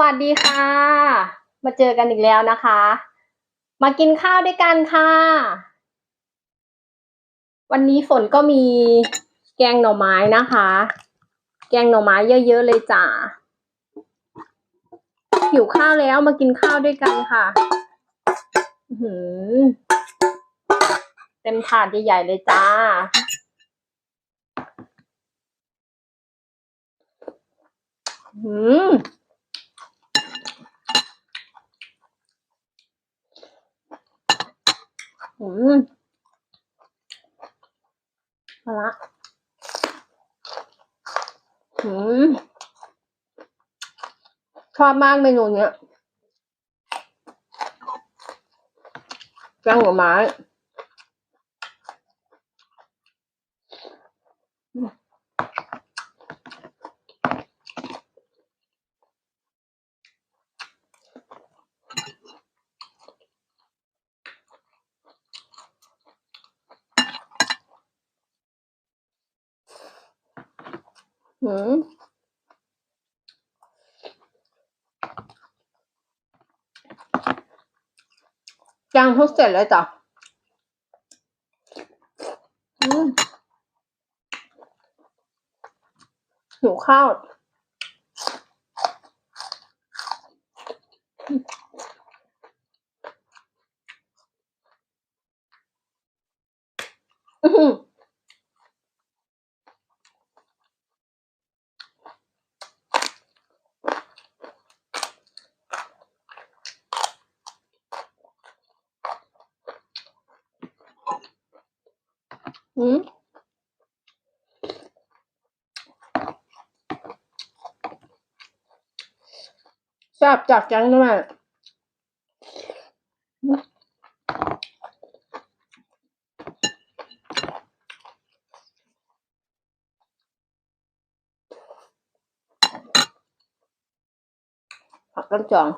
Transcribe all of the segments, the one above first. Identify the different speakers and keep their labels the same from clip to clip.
Speaker 1: วัสดีค่ะ มาเจอกันอีกแล้วนะคะ มากินข้าวด้วยกันค่ะ วันนี้ฝนก็มีแกงหน่อไม้นะคะ แกงหน่อไม้เยอะๆเลยจ้าหิวข้าวแล้วมากินข้าวด้วยกันค่ะหือเต็มถาดใหญ่ๆเลยจ้าอืม อืมมาละอืมชอบมากเมนูเนี้ยแกงหัวไม้ อืมแกงทุกเสร็จเลยจ้ะหิวข้าว อื้อหือ อืมแซ่บจัดจังด้วยผักกันจอง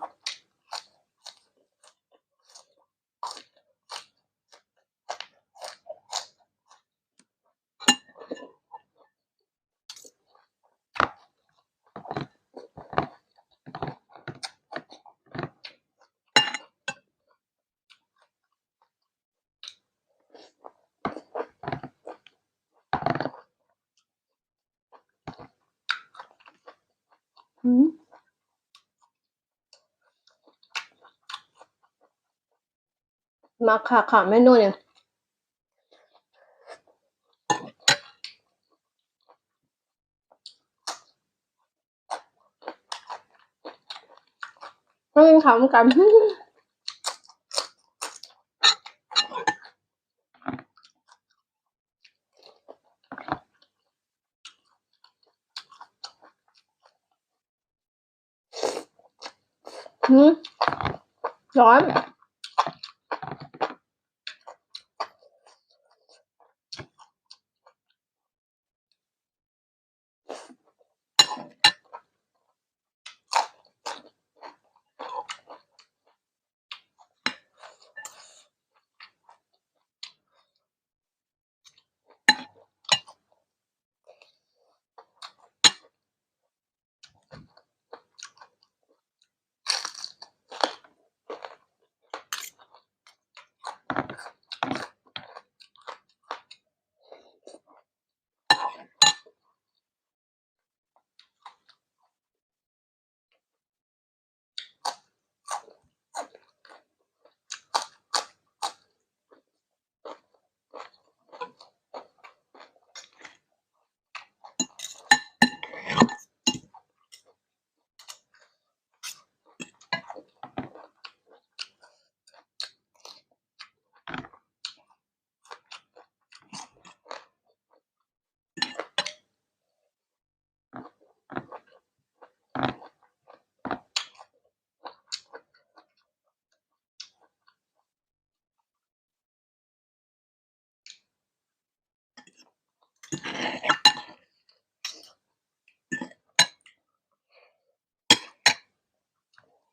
Speaker 1: อืม มาค่ะค่ะเมนูเนี่ยต้องกินขาวกันหืมร้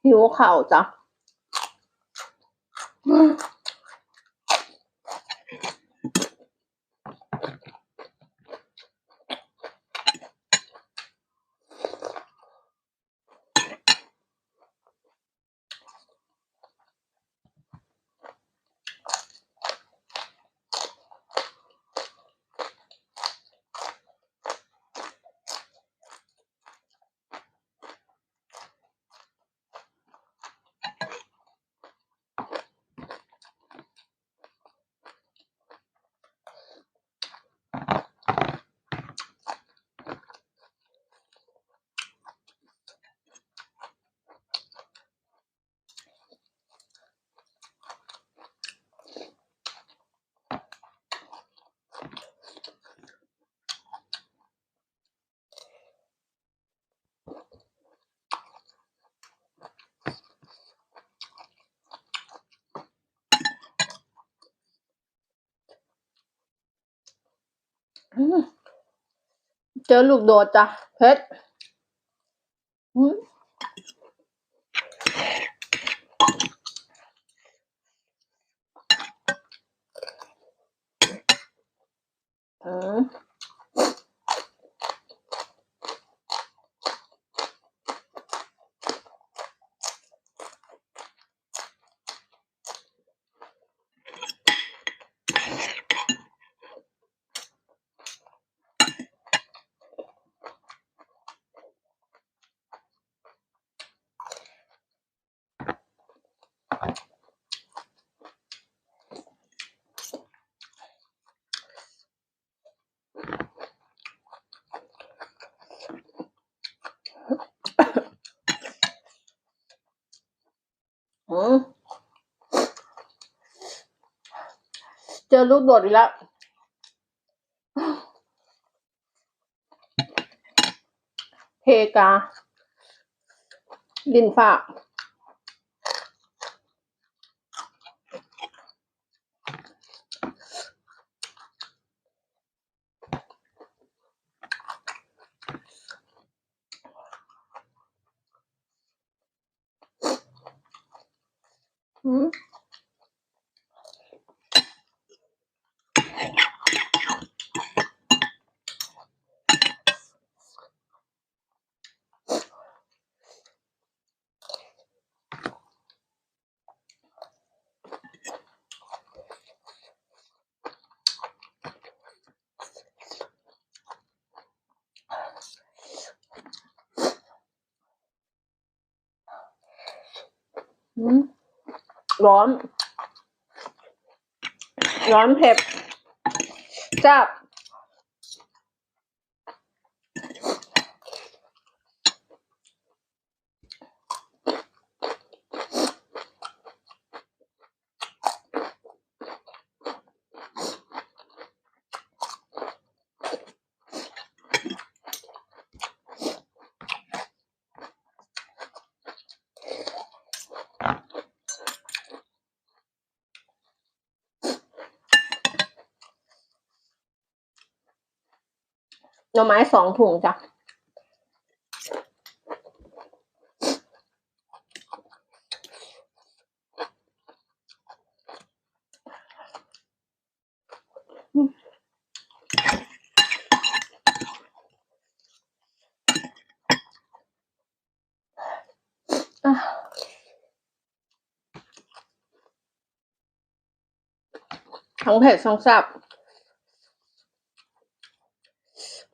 Speaker 1: หิวข่าจ้ะ จอลูกโดดจ้ะเพชรอืม เจอลูกโดดอีกแล้ว เพกา ดินฝากอืม ร้อน ร้อนเผ็ดจับ หน่อไม้สองถุงจ้ะอะทั้งเผ็ดทั้งแซ่บ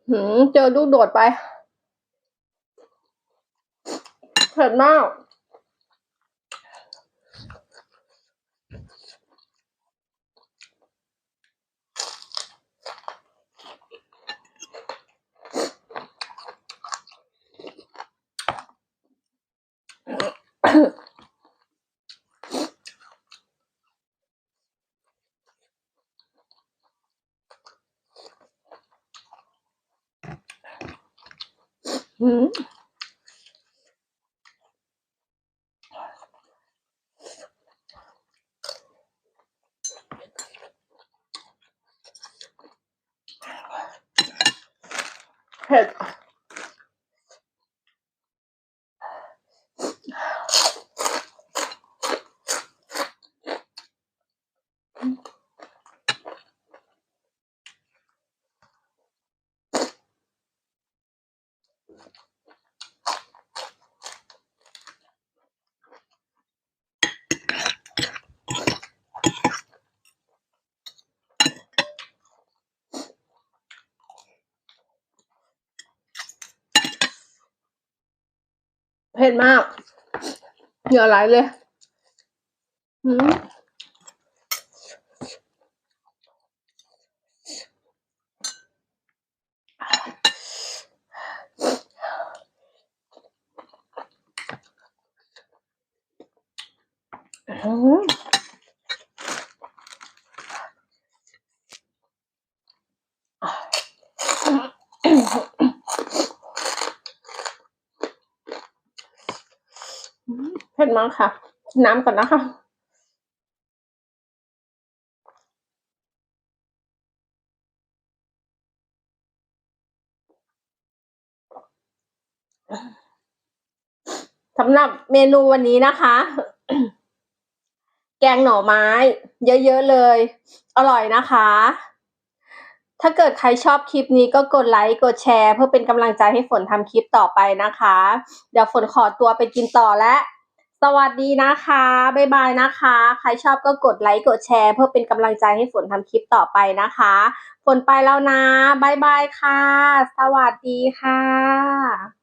Speaker 1: หืมเจอลูกโดดไปเผ็ดมาก หืมเผ็ด เผ็ดมากเหงื่อไหลเลยอืมอืมั้งค่ะ น้ำก่อนนะคะสำหรับเมนูวันนี้นะคะ แกงหน่อไม้ เยอะๆเลย อร่อยนะคะ ถ้าเกิดใครชอบคลิปนี้ก็กดไลค์กดแชร์ เพื่อเป็นกำลังใจให้ฝนทำคลิปต่อไปนะคะ เดี๋ยวฝนขอตัวไปกินต่อแล้ว สวัสดีนะคะ บ๊ายบายนะคะ ใครชอบก็กดไลค์ กดแชร์เพื่อเป็นกำลังใจให้ฝนทำคลิปต่อไปนะคะ ฝนไปแล้วนะ บ๊ายบายค่ะ สวัสดีค่ะ